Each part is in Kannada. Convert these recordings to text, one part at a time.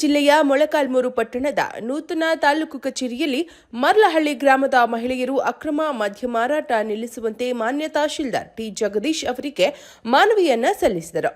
ಜಿಲ್ಲೆಯ ಮೊಳಕಾಲ್ಮೂರು ಪಟ್ಟಣದ ನೂತನ ತಾಲೂಕು ಕಚೇರಿಯಲ್ಲಿ ಮರ್ಲಹಳ್ಳಿ ಗ್ರಾಮದ ಮಹಿಳೆಯರು ಅಕ್ರಮ ಮದ್ಯ ಮಾರಾಟ ನಿಲ್ಲಿಸುವಂತೆ ಮಾನ್ಯ ತಹಶೀಲ್ದಾರ್ ಟಿ ಜಗದೀಶ್ ಅವರಿಗೆ ಮನವಿಯನ್ನ ಸಲ್ಲಿಸಿದರು.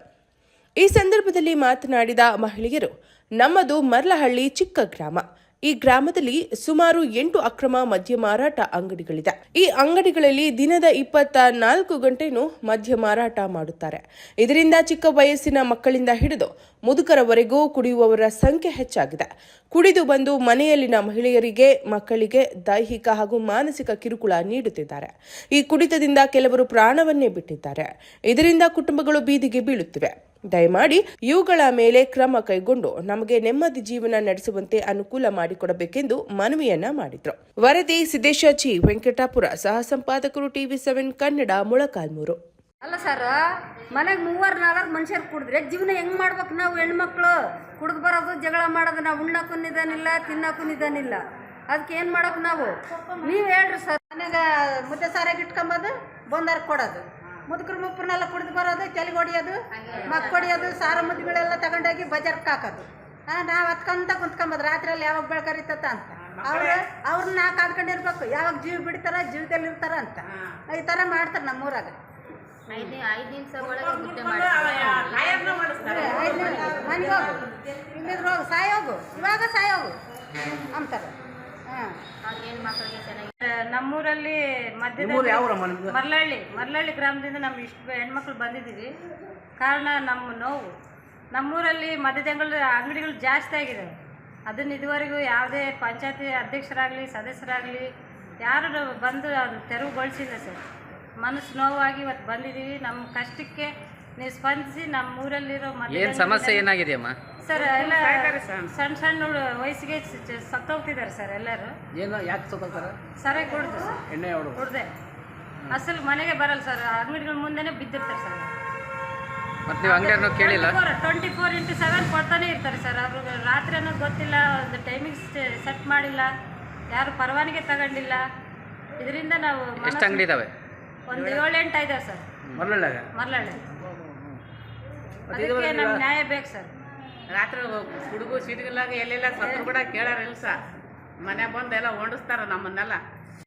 ಈ ಸಂದರ್ಭದಲ್ಲಿ ಮಾತನಾಡಿದ ಮಹಿಳೆಯರು, ನಮ್ಮದು ಮರ್ಲಹಳ್ಳಿ ಚಿಕ್ಕ ಗ್ರಾಮ. ಈ ಗ್ರಾಮದಲ್ಲಿ ಸುಮಾರು ಎಂಟು ಅಕ್ರಮ ಮದ್ಯ ಮಾರಾಟ ಅಂಗಡಿಗಳಿದೆ. ಈ ಅಂಗಡಿಗಳಲ್ಲಿ ದಿನದ ಇಪ್ಪತ್ತ ನಾಲ್ಕು ಗಂಟೆನೂ ಮದ್ಯ ಮಾರಾಟ ಮಾಡುತ್ತಾರೆ. ಇದರಿಂದ ಚಿಕ್ಕ ವಯಸ್ಸಿನ ಮಕ್ಕಳಿಂದ ಹಿಡಿದು ಮುದುಕರವರೆಗೂ ಕುಡಿಯುವವರ ಸಂಖ್ಯೆ ಹೆಚ್ಚಾಗಿದೆ. ಕುಡಿದು ಬಂದು ಮನೆಯಲ್ಲಿನ ಮಹಿಳೆಯರಿಗೆ, ಮಕ್ಕಳಿಗೆ ದೈಹಿಕ ಹಾಗೂ ಮಾನಸಿಕ ಕಿರುಕುಳ ನೀಡುತ್ತಿದ್ದಾರೆ. ಈ ಕುಡಿತದಿಂದ ಕೆಲವರು ಪ್ರಾಣವನ್ನೇ ಬಿಟ್ಟಿದ್ದಾರೆ. ಇದರಿಂದ ಕುಟುಂಬಗಳು ಬೀದಿಗೆ ಬೀಳುತ್ತಿವೆ. ದಯಮಾಡಿ ಇವುಗಳ ಮೇಲೆ ಕ್ರಮ ಕೈಗೊಂಡು ನಮಗೆ ನೆಮ್ಮದಿ ಜೀವನ ನಡೆಸುವಂತೆ ಅನುಕೂಲ ಮಾಡಿಕೊಡಬೇಕೆಂದು ಮನವಿಯನ್ನ ಮಾಡಿದ್ರು. ವರದಿ ಸಿದ್ದೇಶಾಚಿ ವೆಂಕಟಾಪುರ, ಸಹ ಸಂಪಾದಕರು ಟಿವಿ ಸೆವೆನ್ ಕನ್ನಡ, ಮೊಳಕಾಲ್ಮೂರು. ಅಲ್ಲ ಸರ್, ಮನೆಗೆ ಮೂವರು ನಾಲ್ಕು ಮನುಷ್ಯರು ಕುಡಿದ್ರೆ ಜೀವನ ಹೆಂಗ್ ಮಾಡ್ಬೇಕು ನಾವು ಹೆಣ್ಮಕ್ಳು? ಕುಡ್ದು ಬರೋದು, ಜಗಳ ಮಾಡೋದು, ನಾವು ಉಣ್ಣಕ್ಕೂ ನಿಧಾನಿಲ್ಲ, ತಿನ್ನಕ್ಕೂ ನಿಧಾನಿಲ್ಲ. ಅದಕ್ಕೆ ಏನು ಮಾಡೋಕೆ ನಾವು? ನೀವು ಹೇಳ್ರಿ ಸರ್, ಮನೆಗೆ ಮುದ್ದೆ ಸಾರಾಗಿ ಇಟ್ಕೊಂಬೋದು, ಬಂದಾರ ಕೊಡೋದು. ಮುದುಕರು ಮುಪ್ಪರನ್ನೆಲ್ಲ ಕುಡಿದು ಬರೋದು ತೆಲಿಗೆ ಹೊಡಿಯೋದು ಮಕ್ಕ ಹೊಡಿಯೋದು ಸಾರ ಮುದ್ದುಗಳೆಲ್ಲ ತಗೊಂಡೋಗಿ ಬಜಾರ್ಗೆ ಹಾಕೋದು. ನಾವು ಹತ್ಕೊಂತ ಕುಂತ್ಕೊಂಬೋದು ರಾತ್ರಿಯಲ್ಲಿ ಯಾವಾಗ ಬೆಳ್ಕರಿತತ್ತ ಅಂತ. ಅವ್ರು ಅವ್ರನ್ನ ನಾಲ್ಕು ಕಾದ್ಕೊಂಡಿರ್ಬೇಕು ಯಾವಾಗ ಜೀವ ಬಿಡ್ತಾರ ಜೀವದಲ್ಲಿ ಇರ್ತಾರ ಅಂತ. ಈ ಥರ ಮಾಡ್ತಾರೆ ನಮ್ಮೂರಾಗ. ಐದು ಐದು ಒಳಗೆ ಮನೆಗೆ ಹೋಗು. ಇಲ್ಲಿದ್ರು ಹೋಗು. ಸಾಯೋಗು ಇವಾಗ ಸಾಯೋಗು ಅಂತಾರೆ. ಮಕ್ಕಳಿಗೆ ಚೆನ್ನಾಗಿ? ನಮ್ಮೂರಲ್ಲಿ ಮಧ್ಯದ ಮರಳಹಳ್ಳಿ ಮರಳಹಳ್ಳಿ ಗ್ರಾಮದಿಂದ ನಮ್ಮ ಇಷ್ಟು ಹೆಣ್ಮಕ್ಳು ಬಂದಿದ್ದೀವಿ. ಕಾರಣ ನಮ್ಮ ನೋವು. ನಮ್ಮೂರಲ್ಲಿ ಮಧ್ಯದಂಗಳ ಅಂಗಡಿಗಳು ಜಾಸ್ತಿ ಆಗಿದೆ ಅದನ್ನು ಇದುವರೆಗೂ ಯಾವುದೇ ಪಂಚಾಯತಿ ಅಧ್ಯಕ್ಷರಾಗಲಿ ಸದಸ್ಯರಾಗಲಿ ಯಾರು ಬಂದು ಅದು ತೆರವುಗೊಳಿಸಿಲ್ಲ ಸರ್. ಮನಸ್ಸು ನೋವಾಗಿ ಇವತ್ತು ಬಂದಿದ್ದೀವಿ. ನಮ್ಮ ಕಷ್ಟಕ್ಕೆ ನೀವು ಸ್ಪಂದಿಸಿ ನಮ್ಮ ಊರಲ್ಲಿರೋ ಏನ್ ಸಮಸ್ಯೆ ಏನಾಗಿದೆಯಮ್ಮ? ಸರ್ ಎಲ್ಲ ಸಣ್ಣ ಸಣ್ಣ ವಯಸ್ಸಿಗೆ ಸತ್ತೋಗ್ತಿದ್ದಾರೆ ಸರ್ ಎಲ್ಲರೂ. ಏನು ಯಾಕೆ ಸತ್ತೋಗ್ತಾರೆ? ಸರಿ ಕುಡ್ದು ಸರ್? ಎಣ್ಣೆ ಕುಡ್ದೆ ಅಸಲು ಮನೆಗೆ ಬರಲ್ಲ ಸರ್ ಅಂಗಡಿಗಳ ಮುಂದೆನೇ ಬಿದ್ದಿರ್ತಾರೆ ಸರ್. ಮತ್ತೆ ನೀವು ಕೇಳಿಲ್ಲ? ಟ್ವೆಂಟಿ ಫೋರ್ ಇಂಟು ಸೆವೆನ್ ಕೊಡ್ತಾನೆ ಇರ್ತಾರೆ ಸರ್ ಅವ್ರಿಗೆ ರಾತ್ರಿ ಅನ್ನೋದು ಗೊತ್ತಿಲ್ಲ ಒಂದು ಟೈಮಿಂಗ್ಸ್ ಸೆಟ್ ಮಾಡಿಲ್ಲ ಯಾರು ಪರವಾನಿಗೆ ತಗೊಂಡಿಲ್ಲ. ಇದರಿಂದ ನಾವು ಎಷ್ಟು ಅಂಗಡಿ ಇದಾವೆ ಒಂದು ಏಳು ಎಂಟು ಇದಾವೆ ಸರ್ ಮರಳಳ್ಳಿ ಅದಕ್ಕೆ ನಮ್ಗೆ ನ್ಯಾಯ ಬೇಕು ಸರ್. ರಾತ್ರಿ ಹುಡುಗು ಹಾಗೆ ಎಲ್ಲೆಲ್ಲ ಸತ್ರು ಕೂಡ ಕೇಳಾರ ಇಲ್ಸ ಮನೆ ಬಂದು ಎಲ್ಲ ಹೊಡಿಸ್ತಾರೆ ನಮ್ಮನ್ನೆಲ್ಲ.